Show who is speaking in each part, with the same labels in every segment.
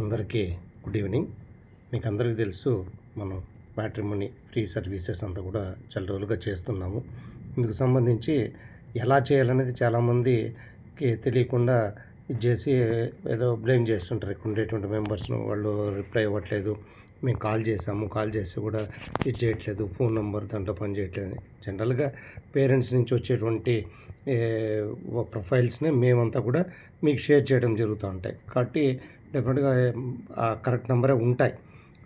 Speaker 1: అందరికీ good evening. మీకు అందరికీ తెలుసు మనం మ్యాట్రిమోని ఫ్రీ సర్వీసెస్ అంతా కూడా చాలా రోజులుగా చేస్తున్నాము. ఇందుకు సంబంధించి ఎలా చేయాలనేది చాలామందికి తెలియకుండా ఇది చేసి ఏదో బ్లేమ్ చేస్తుంటారు. ఇక్కడ ఉండేటువంటి మెంబర్స్ను వాళ్ళు రిప్లై ఇవ్వట్లేదు. మేము కాల్ చేసాము కాల్ చేసి కూడా ఇది చేయట్లేదు. ఫోన్ నెంబర్ దాంట్లో పని చేయట్లేదు. జనరల్గా పేరెంట్స్ నుంచి వచ్చేటువంటి ప్రొఫైల్స్ని మేమంతా కూడా మీకు షేర్ చేయడం జరుగుతూ ఉంటాయి. కాబట్టి డెఫినెట్గా ఆ కరెక్ట్ నెంబరే ఉంటాయి.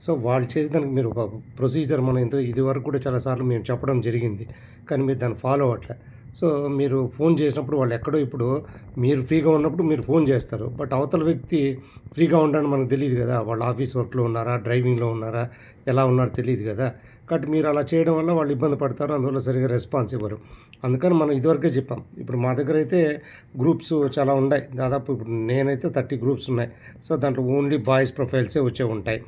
Speaker 1: సో వాళ్ళు చేసేదానికి మీరు ఒక ప్రొసీజర్ మనం ఇంత ఇది వరకు కూడా చాలాసార్లు మేము చెప్పడం జరిగింది. కానీ మీరు దాన్ని ఫాలో అవ్వట్లే. సో మీరు ఫోన్ చేసినప్పుడు వాళ్ళు ఎక్కడో ఇప్పుడు మీరు ఫ్రీగా ఉన్నప్పుడు మీరు ఫోన్ చేస్తారు. బట్ అవతల వ్యక్తి ఫ్రీగా ఉండడం మనకు తెలియదు కదా. వాళ్ళ ఆఫీస్ వర్క్లో ఉన్నారా? డ్రైవింగ్లో ఉన్నారా? ఎలా ఉన్నారో తెలియదు కదా. కాబట్టి మీరు అలా చేయడం వల్ల వాళ్ళు ఇబ్బంది పడతారు అందువల్ల సరిగా రెస్పాన్స్ ఇవ్వరు. అందుకని మనం ఇదివరకే చెప్పాం. ఇప్పుడు మా దగ్గర అయితే గ్రూప్స్ చాలా ఉన్నాయి. దాదాపు ఇప్పుడు నేనైతే థర్టీ గ్రూప్స్ ఉన్నాయి. సో దాంట్లో ఓన్లీ బాయ్స్ ప్రొఫైల్సే వచ్చే ఉంటాయి.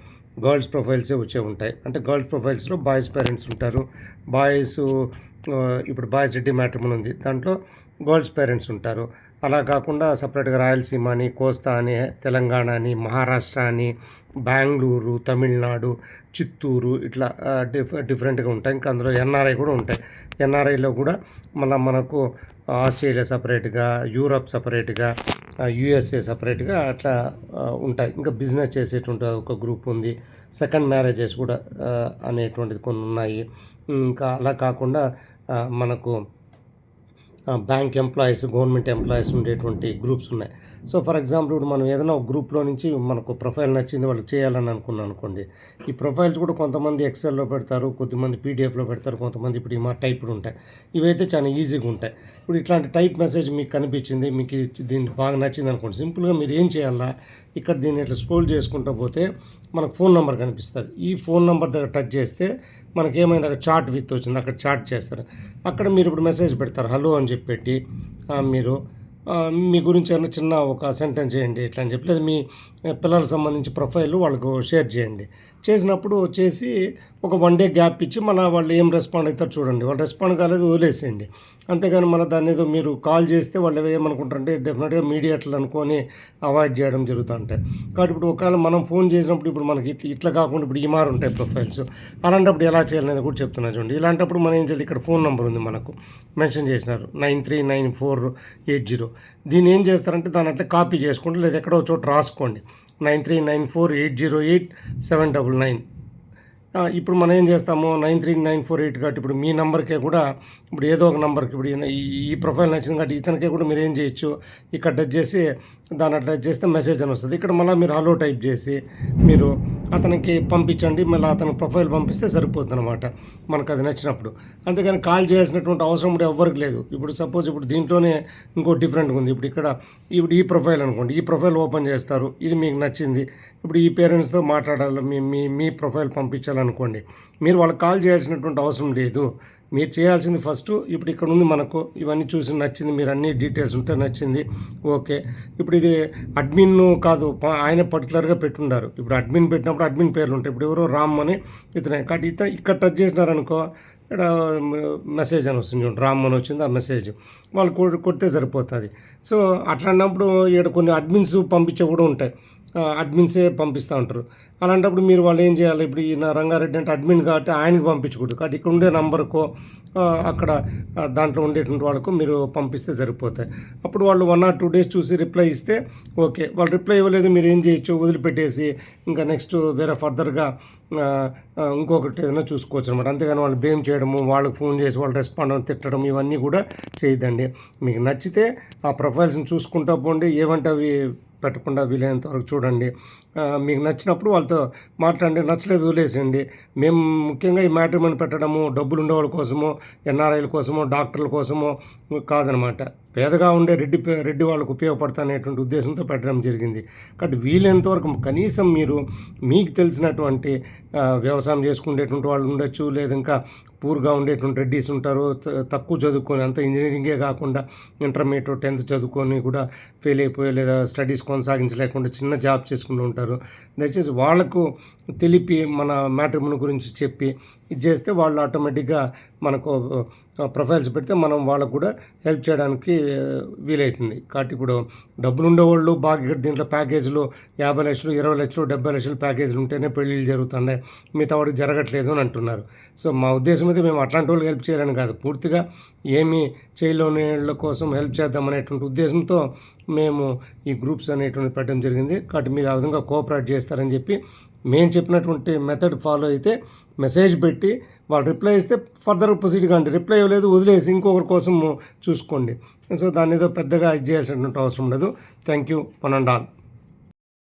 Speaker 1: గర్ల్స్ ప్రొఫైల్సే వచ్చే ఉంటాయి. అంటే గర్ల్స్ ప్రొఫైల్స్లో బాయ్స్ పేరెంట్స్ ఉంటారు. బాయ్స్ uh, ఇప్పుడు బాయ్స్ రెడ్డి మ్యాట్రిమోన్ ఉంది. దాంట్లో గర్ల్స్ పేరెంట్స్ ఉంటారు. అలా కాకుండా సపరేట్గా రాయలసీమ అని కోస్తా అని తెలంగాణ అని మహారాష్ట్ర అని బెంగళూరు తమిళనాడు చిత్తూరు ఇట్లా డిఫ డిఫ్ డిఫరెంట్గా ఉంటాయి. ఇంకా అందులో ఎన్ఆర్ఐ కూడా ఉంటాయి. ఎన్ఆర్ఐలో కూడా మళ్ళీ మనకు ఆస్ట్రేలియా సపరేట్గా యూరప్ సపరేట్గా యూఎస్ఏ సపరేట్గా అట్లా ఉంటాయి. ఇంకా బిజినెస్ చేసేటువంటి ఒక గ్రూప్ ఉంది. సెకండ్ మ్యారేజెస్ కూడా అనేటువంటిది కొన్ని ఉన్నాయి. ఇంకా అలా కాకుండా మనకు బ్యాంక్ ఎంప్లాయీస్ గవర్నమెంట్ ఎంప్లాయీస్ ఉండేటువంటి గ్రూప్స్ ఉన్నాయి. సో ఫర్ ఎగ్జాంపుల్ ఇప్పుడు మనం ఏదైనా ఒక గ్రూప్లో నుంచి మనకు ప్రొఫైల్ నచ్చింది వాళ్ళకి చేయాలని అనుకున్నాను అనుకోండి. ఈ ప్రొఫైల్స్ కూడా కొంతమంది ఎక్సెల్లో పెడతారు కొద్దిమంది పీడిఎఫ్లో పెడతారు కొంతమంది ఇప్పుడు ఈ మా టైప్లు ఉంటాయి. ఇవైతే చాలా ఈజీగా ఉంటాయి. ఇప్పుడు ఇట్లాంటి టైప్ మెసేజ్ మీకు కనిపించింది మీకు ఇది దీనికి బాగా నచ్చింది అనుకోండి. సింపుల్గా మీరు ఏం చేయాలా? ఇక్కడ దీన్ని ఇట్లా స్క్రోల్ చేసుకుంటూ పోతే మనకు ఫోన్ నెంబర్ కనిపిస్తుంది. ఈ ఫోన్ నెంబర్ దగ్గర టచ్ చేస్తే మనకి ఏమైంది? అక్కడ చాట్ విత్ వచ్చింది. అక్కడ చాట్ చేస్తారు. అక్కడ మీరు ఇప్పుడు మెసేజ్ పెడతారు హలో అని చెప్పి పెట్టి మీరు మీ గురించి ఏమైనా చిన్న ఒక సెంటెన్స్ చేయండి ఇట్లా అని చెప్పి లేదా మీ పిల్లలకు సంబంధించి ప్రొఫైల్ వాళ్ళకు షేర్ చేయండి. చేసినప్పుడు చేసి ఒక వన్ డే గ్యాప్ ఇచ్చి మళ్ళీ వాళ్ళు ఏం రెస్పాండ్ అవుతారు చూడండి. వాళ్ళు రెస్పాండ్ కాలేదు వదిలేసేయండి. అంతేగాని మళ్ళీ దాన్ని ఏదో మీరు కాల్ చేస్తే వాళ్ళు ఏమనుకుంటారంటే డెఫినెట్గా మీడియేటర్లు అనుకొని అవాయిడ్ చేయడం జరుగుతూ ఉంటాయి కాబట్టి ఇప్పుడు ఒకవేళ మనం ఫోన్ చేసినప్పుడు ఇప్పుడు మనకి ఇట్లా ఇట్లా కాకుండా ఇప్పుడు ఈ మారు ఉంటాయి ప్రొఫైల్స్ అలాంటప్పుడు ఎలా చేయాలనేది కూడా చెప్తున్నా చూడండి. ఇలాంటప్పుడు మనం ఏం చేయాలి ఇక్కడ ఫోన్ నెంబర్ ఉంది మనకు. మెన్షన్ చేసినారు. Nine three nine four eight zero. దీన్ని ఏం చేస్తారంటే దాని అట్లా కాపీ చేసుకోండి లేదా ఎక్కడో చోటు చోట రాసుకోండి. Nine three nine four eight zero eight seven double nine. ఇప్పుడు మనం ఏం చేస్తాము? Nine three nine four eight కాబట్టి ఇప్పుడు మీ నెంబర్కే కూడా ఇప్పుడు ఏదో ఒక నెంబర్కి ఇప్పుడు ఈ ఈ ప్రొఫైల్ నచ్చింది కాబట్టి ఇతనికే కూడా మీరు ఏం చేయొచ్చు? ఇక్కడ టచ్ చేసి దాన్ని అట్లా చేస్తే మెసేజ్ అని వస్తుంది. ఇక్కడ మళ్ళీ మీరు హలో టైప్ చేసి మీరు అతనికి పంపించండి. మళ్ళీ అతనికి ప్రొఫైల్ పంపిస్తే సరిపోతుంది అనమాట మనకు అది నచ్చినప్పుడు. అంతేకాని కాల్ చేయాల్సినటువంటి అవసరం కూడా ఎవ్వరికి లేదు. ఇప్పుడు సపోజ్ ఇప్పుడు దీంట్లోనే ఇంకో డిఫరెంట్గా ఉంది. ఇప్పుడు ఇక్కడ ఇప్పుడు ఈ ప్రొఫైల్ అనుకోండి. ఈ ప్రొఫైల్ ఓపెన్ చేస్తారు. ఇది మీకు నచ్చింది. ఇప్పుడు ఈ పేరెంట్స్తో మాట్లాడాలి. మీ మీ మీ ప్రొఫైల్ పంపించాలనుకోండి మీరు వాళ్ళకి కాల్ చేయాల్సినటువంటి అవసరం లేదు. మీరు చేయాల్సింది ఫస్ట్ ఇప్పుడు ఇక్కడ ఉంది మనకు ఇవన్నీ చూసి నచ్చింది మీరు అన్ని డీటెయిల్స్ ఉంటే నచ్చింది. ఓకే ఇప్పుడు ఇది అడ్మిన్ కాదు ఆయన పర్టికులర్గా పెట్టుండారు. ఇప్పుడు అడ్మిన్ పెట్టినప్పుడు అడ్మిన్ పేర్లు ఉంటాయి. ఇప్పుడు ఎవరో రామ్ అని ఇతనే కాబట్టి ఇత ఇక్కడ టచ్ చేసినారనుకో ఇక్కడ మెసేజ్ అని వస్తుంది చూడండి. రామ్ అని వచ్చింది ఆ మెసేజ్ వాళ్ళు కొడితే సరిపోతుంది. సో అట్లాంటప్పుడు ఇక్కడ కొన్ని అడ్మిన్స్ పంపించే కూడా ఉంటాయి. అడ్మిన్సే పంపిస్తూ ఉంటారు. అలాంటప్పుడు మీరు వాళ్ళు ఏం చేయాలి? ఇప్పుడు ఈయన రంగారెడ్డి అంటే అడ్మిన్ కాబట్టి ఆయనకి పంపించకూడదు. కాబట్టి ఇక్కడ ఉండే నంబర్కో అక్కడ దాంట్లో ఉండేటువంటి వాళ్ళకు మీరు పంపిస్తే సరిపోతాయి. అప్పుడు వాళ్ళు వన్ ఆర్ టూ డేస్ చూసి రిప్లై ఇస్తే ఓకే. వాళ్ళు రిప్లై ఇవ్వలేదు మీరు ఏం చేయొచ్చు? వదిలిపెట్టేసి ఇంకా నెక్స్ట్ వేరే ఫర్దర్గా ఇంకొకటి ఏదైనా చూసుకోవచ్చు అనమాట అంతేగాని వాళ్ళు బ్లేమ్ చేయడము వాళ్ళకి ఫోన్ చేసి వాళ్ళు రెస్పాండ్ తిట్టడం ఇవన్నీ కూడా చేయదండి మీకు నచ్చితే ఆ ప్రొఫైల్స్ని చూసుకుంటా పోండి. ఏమంటే అవి పెట్టకుండా వీలైనంత వరకు చూడండి. మీకు నచ్చినప్పుడు వాళ్ళతో మాట్లాడండి నచ్చలేదు వదిలేసేయండి. మేము ముఖ్యంగా ఈ మ్యాట్రిమోని పెట్టడము డబ్బులు ఉండేవాళ్ళ కోసమో ఎన్ఆర్ఐల కోసమో డాక్టర్ల కోసము కాదనమాట. పేదగా ఉండే రెడ్డి పే- రెడ్డి వాళ్ళకు ఉపయోగపడతా అనేటువంటి ఉద్దేశంతో పెట్టడం జరిగింది. కాబట్టి వీలైనంతవరకు కనీసం మీరు మీకు తెలిసినటువంటి వ్యవసాయం చేసుకునేటువంటి వాళ్ళు ఉండొచ్చు లేదా ఇంకా పూర్గా ఉండేటువంటి రెడ్డీస్ ఉంటారు త- తక్కువ చదువుకొని అంత ఇంజనీరింగే కాకుండా ఇంటర్మీడియట్ టెన్త్ చదువుకొని కూడా ఫెయిల్ అయిపోయి లేదా స్టడీస్ కొనసాగించలేకుండా చిన్న జాబ్ చేసుకుంటూ ఉంటారు. దయచేసి వాళ్ళకు తెలిపి మన మ్యాట్రిమోని గురించి చెప్పి ఇది చేస్తే వాళ్ళు ఆటోమేటిక్గా మనకు ప్రొఫైల్స్ పెడితే మనం వాళ్ళకు కూడా హెల్ప్ చేయడానికి వీలైతుంది. వీలవుతుంది కాబట్టి ఇప్పుడు డబ్బులు ఉండేవాళ్ళు బాగా ఇక్కడ దీంట్లో ప్యాకేజీలు యాభై లక్షలు ఇరవై లక్షలు డెబ్బై లక్షలు ప్యాకేజీలు ఉంటేనే పెళ్ళిళ్ళు జరుగుతున్నాయి. మిగతా వాడికి జరగట్లేదు అని అంటున్నారు. సో మా ఉద్దేశం అయితే మేము అట్లాంటి వాళ్ళకి హెల్ప్ చేయాలని కాదు. పూర్తిగా ఏమీ చేయలేని వాళ్ళ కోసం హెల్ప్ చేద్దామనేటువంటి ఉద్దేశంతో మేము ఈ గ్రూప్స్ అనేటువంటి పెట్టడం జరిగింది. కాబట్టి మీరు ఆ విధంగా కోఆపరేట్ చేస్తారని చెప్పి మేము చెప్పినటువంటి మెథడ్ ఫాలో అయితే మెసేజ్ పెట్టి వాళ్ళు రిప్లై ఇస్తే ఫర్దర్ ప్రొసీడ్ కాండి. రిప్లై ఇవ్వలేదు వదిలేసి ఇంకొకరి కోసం చూసుకోండి. సో దాన్ని ఏదో పెద్దగా ఇది చేసేటువంటి అవసరం లేదు thank you one and all